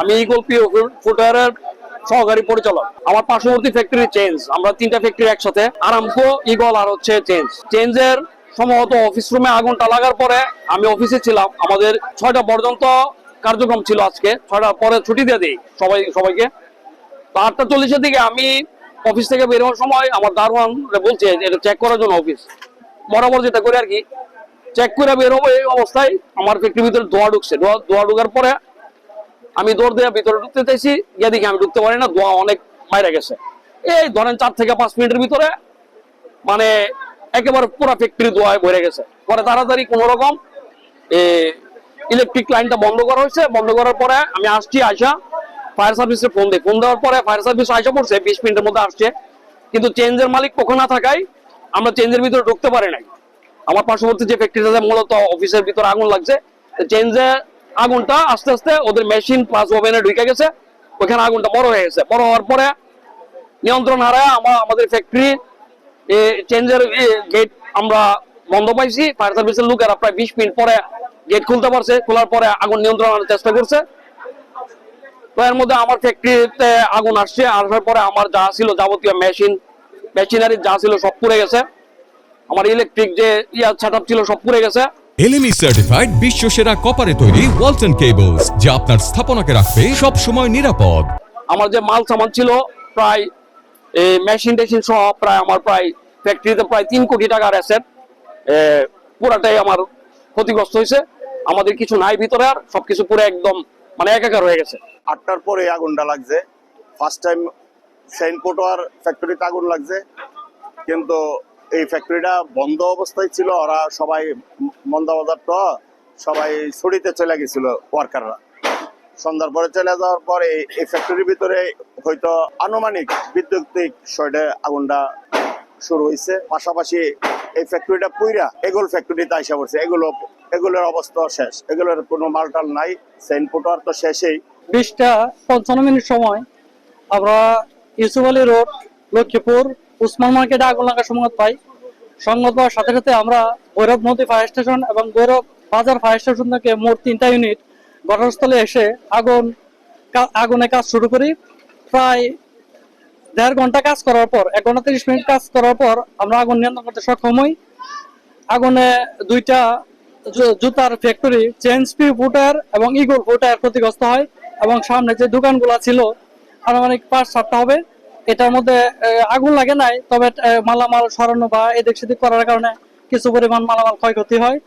আমি ইগল ফুটওয়ারের সহকারী পরিচালক। আমার পার্শ্ববর্তী ফ্যাক্টরি চেঞ্জ আমরা তিনটা ফ্যাক্টরি একসাথে। আরামকো ইগল আর হচ্ছে চেঞ্জ চেঞ্জের সম্ভবত অফিস রুমে আগুনটা লাগার পরে আমি অফিসে ছিলাম। আমাদের ছয়টা পর্যন্ত কার্যক্রম ছিল আজকে। ছয়টার পরে ছুটি দিয়ে দিই সবাই সবাইকে। তো আটটা চল্লিশের দিকে আমি অফিস থেকে বের হওয়ার সময় আমার দারোয়ান বলছে এটা চেক করার জন্য অফিস বরাবর যেটা করে আর কি। চেক করে বের হব এই অবস্থায় আমার ফ্যাক্টরির ভিতরে ধোয়া ঢুকছে। ধোয়া ঢুকার পরে আমি দৌড় দিয়ে ভিতরে ঢুকতে চাইছি দেখি আমি ঢুকতে পারি না ধোয়া অনেক বাইরে গেছে। এই ধরেন চার থেকে পাঁচ মিনিটের ভিতরে মানে একেবারে পুরো ফ্যাক্টরি ধোয়ায় ভরে গেছে। পরে তাড়াতাড়ি কোনো রকম ইলেকট্রিক লাইনটা বন্ধ করা হয়েছে। বন্ধ করার পরে আমি আসছি, আইসা ফায়ার সার্ভিসে ফোন দিই। ফোন দেওয়ার পরে ফায়ার সার্ভিস আসা পড়ছে, বিশ মিনিটের মধ্যে আসছে। কিন্তু চেঞ্জের মালিক পক্ষ না থাকায় আমরা চেঞ্জের ভিতরে ঢুকতে পারি নাই। আমার পার্শ্ববর্তী যে ফ্যাক্টরিটাতে মূলত অফিসের ভিতরে আগুন লাগছে। চেঞ্জে আগুনটা আস্তে আস্তে ওদের মেশিন প্লাস ওভেনে ঢুকে গেছে ওখানে আগুনটা বড় হয়ে গেছে। বড় হওয়ার পরে নিয়ন্ত্রণ হারায় আমরা, আমাদের ফ্যাক্টরি চেঞ্জের গেট আমরা বন্ধ পাইছি। ফায়ার সার্ভিসের লোকেরা প্রায় বিশ মিনিট পরে গেট খুলতে পারছে। খোলার পরে আগুন নিয়ন্ত্রণ আনার চেষ্টা করছে। তো এর মধ্যে আমার ফ্যাক্টরিতে আগুন আসছে। আসার পরে আমার যা ছিল যাবতীয় মেশিন মেশিনারি যা ছিল সব পুড়ে গেছে। আমার ইলেকট্রিক যে ইয়া সেট ছিল সব পুড়ে গেছে। এলএমই সার্টিফাইড বিশ্ব সেরা কপারে তৈরি ওয়ালটন কেবলস যা আপনার স্থাপনাকে রাখবে সব সময় নিরাপদ। আমার যে মাল সামান ছিল প্রায় এই মেশিন টেশিন সহ প্রায় আমার প্রায় ফ্যাক্টরিতে প্রায় তিন কোটি টাকার অ্যাসেট পুরাটাই আমার ক্ষতিগ্রস্ত হয়েছে। আমাদের কিছু নাই ভিতরে আর সবকিছু পুরো একদম মানে একাকার হয়ে গেছে। আটটার পরে আগুনটা লাগছে। ফার্স্ট টাইম সেন্ট পোটোয়ার ফ্যাক্টরিতে আগুন লাগছে। কিন্তু এই ফ্যাক্টরিটা বন্ধ অবস্থায় ছিল, ওরা সবাই মন্দাবাজার তো সবাই ছড়িতে চলে গেছিল ওয়ার্কাররা সন্ধ্যার পরে চলে যাওয়ার পরে এই ফ্যাক্টরির ভিতরে হয়তো আনুমানিক বিদ্যুতিক শর্টে আগুনটা শুরু হয়েছে। পাশাপাশি এই ফ্যাক্টরিটা পুইরা এগুলো ফ্যাক্টরিতে আইসা পড়ছে। এগুলো, এগুলোর অবস্থা শেষ। এগুলোর কোনো মালটাল নাই সেন্ট পোটোয়ার তো শেষেই। বিশটা পঞ্চান্ন মিনিট সময় আমরা ইউসুফ আলী রোড, লক্ষ্মীপুর উসমান মার্কেটে আগুন লাগার সংবাদ পাই। সংবাদ পাওয়ার সাথে সাথে আমরা ভৈরব নদী ফায়ার স্টেশন এবং ভৈরব বাজার ফায়ার স্টেশন থেকে মোট তিনটা ইউনিট ঘটনাস্থলে এসে আগুন আগুনে কাজ শুরু করি। প্রায় দেড় ঘণ্টা কাজ করার পর, এক ঘণ্টা তিরিশ মিনিট কাজ করার পর আমরা আগুন নিয়ন্ত্রণ করতে সক্ষম হই। আগুনে দুইটা জুতার ফ্যাক্টরি চেঞ্জ পি ফুটার এবং ইগল ফুটার ক্ষতিগ্রস্ত হয় এবং সামনে যে দোকানগুলো ছিল, আনুমানিক পাঁচ সাতটা হবে। এটার মধ্যে আগুন লাগে নাই, তবে মালামাল সরানো বা এদিক সেদিক করার কারণে কিছু পরিমাণ মালামাল ক্ষয়ক্ষতি হয়।